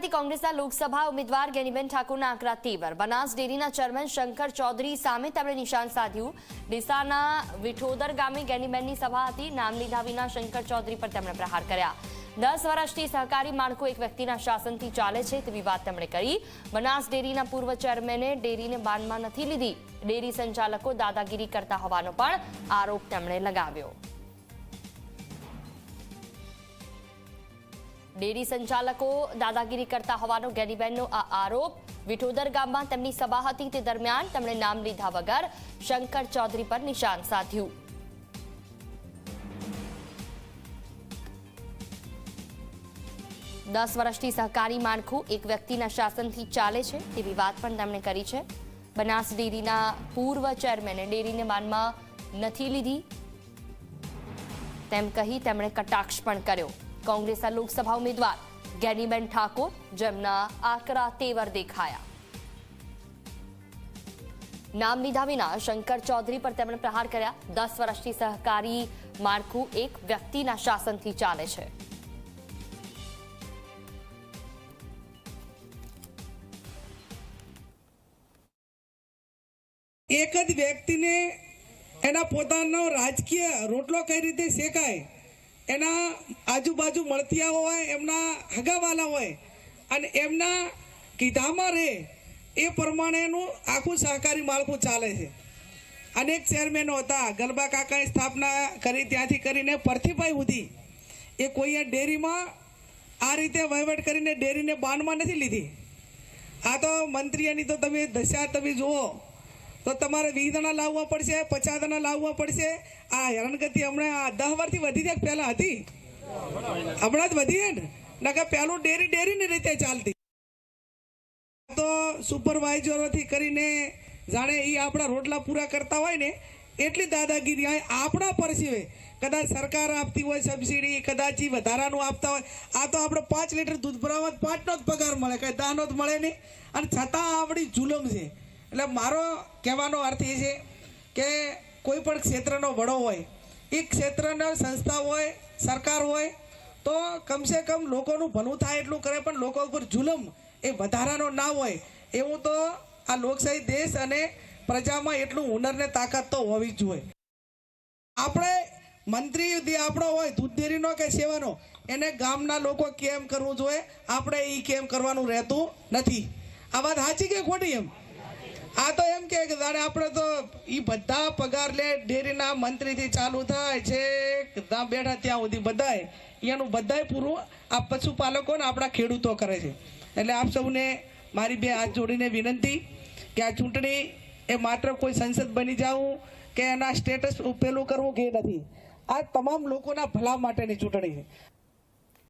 બનાસકાંઠાથી કોંગ્રેસના લોકસભા ઉમેદવાર ગેનીબેન ઠાકોરના આકરા તેવર બનાસ ડેરીના ચેરમેન શંકર ચૌધરી સામે તેમણે નિશાન સાધ્યું. ડીસાના વિઠોદર ગામે ગેનીબેનની સભા હતી. નામ લીધા વિના શંકર ચૌધરી પર તેમણે પ્રહાર કર્યા. દસ વર્ષથી સહકારી માળખું એક વ્યક્તિના શાસનથી ચાલે છે તેવી વાત તેમણે કરી. બનાસ ડેરીના પૂર્વ ચેરમેને ડેરીને બાનમાં નથી લીધી. ડેરી સંચાલકો દાદાગીરી કરતા હોવાનો પણ આરોપ તેમણે લગાવ્યો. ડેરી સંચાલકો દાદાગીરી કરતા હોવાનો ગેરીબેનનો આ આરોપ. વિઠોદર ગામમાં તેમની સભા હતી તે દરમિયાન તેમણે નામ લીધા વગર શંકર ચૌધરી પર નિશાન સાધ્યું. દસ વર્ષથી સહકારી માળખું એક વ્યક્તિના શાસનથી ચાલે છે તેવી વાત પણ તેમણે કરી છે. બનાસ ડેરીના પૂર્વ ચેરમેને ડેરીને માનમાં નથી લીધી. તેમ કહી તેમણે કટાક્ષ પણ કર્યો. કોંગ્રેસના લોકસભા ઉમેદવાર ગેનીબેન ઠાકોર જેમના આકરા તેવર દેખાયા. નામ લીધા વિના શંકર ચૌધરી પર તેમણે પ્રહાર કર્યા. દસ વર્ષથી સહકારી માળખું એક વ્યક્તિના શાસનથી ચાલે છે. એક જ વ્યક્તિને એના પોતાનો રાજકીય રોટલો કઈ રીતે શેકાય? એના આજુબાજુ મળતિયા હોય, એમના હગાવાલા હોય, અને એમના કીધામાં રહે, એ પ્રમાણેનું આખું સહકારી માળખું ચાલે છે. અનેક ચેરમેનો હતા. ગલબા કાકાએ સ્થાપના કરી, ત્યાંથી કરીને પરથીભાઈ સુધી એ કોઈએ ડેરીમાં આ રીતે વહીવટ કરીને ડેરીને બાનમાં નથી લીધી. આ તો મંત્રીઓની તો તમે દશા તમે જુઓ તો તમારે વીસ દણા લાવવા પડશે પચાસ દણા લાવવા પડશે. આ હેરાનગતિ હમણાં આ દસ વર્ષથી વધી જાય પહેલાં હતી? હમણાં જ વધી ને? નકર પહેલું ડેરી ડેરીની રીતે ચાલતી. તો સુપરવાઇઝરોથી કરીને જાણે એ આપણા રોટલા પૂરા કરતા હોય ને, એટલી દાદાગીરી આપણા સિવાય કદાચ સરકાર આપતી હોય સબસિડી કદાચ એ વધારાનું આપતા હોય. આ તો આપણે પાંચ લીટર દૂધ ભરાવવા પાંચનો જ પગાર મળે. કાંઈ દાનો જ મળે નહીં. અને છતાં આપણી જુલમ છે. એટલે મારો કહેવાનો અર્થ એ છે કે કોઈ પણ ક્ષેત્રનો વડો હોય, એ ક્ષેત્રના સંસ્થા હોય, સરકાર હોય, તો કમસે કમ લોકોનું ભલું થાય એટલું કરે, પણ લોકો ઉપર જુલમ એ વધારાનો ના હોય, એવું તો આ લોકશાહી દેશ અને પ્રજામાં એટલું હુનરને તાકાત તો હોવી જ જોઈએ આપણે મંત્રી આપણો હોય દૂધ ડેરીનો કે સેવાનો, એને ગામના લોકો કેમ કરવું જોઈએ? આપણે એ કેમ કરવાનું રહેતું નથી. આ વાત સાચી કે ખોટી એમ? આ તો એમ કે જાણે આપણે તો એ બધા પગાર લે, ડેરીના મંત્રીથી ચાલુ થાય છે, ત્યાં બેઠા ત્યાં સુધી બધાય. એનું બધાય પૂરું, આ પશુપાલકો ને આપણા ખેડૂતો કરે છે. એટલે આપ સૌને મારી બે હાથ જોડીને વિનંતી કે આ ચૂંટણી એ માત્ર કોઈ સંસદ બની જવું કે એના સ્ટેટસ પેલું કરવું કે નથી. આ તમામ લોકોના ભલા માટેની ચૂંટણી છે.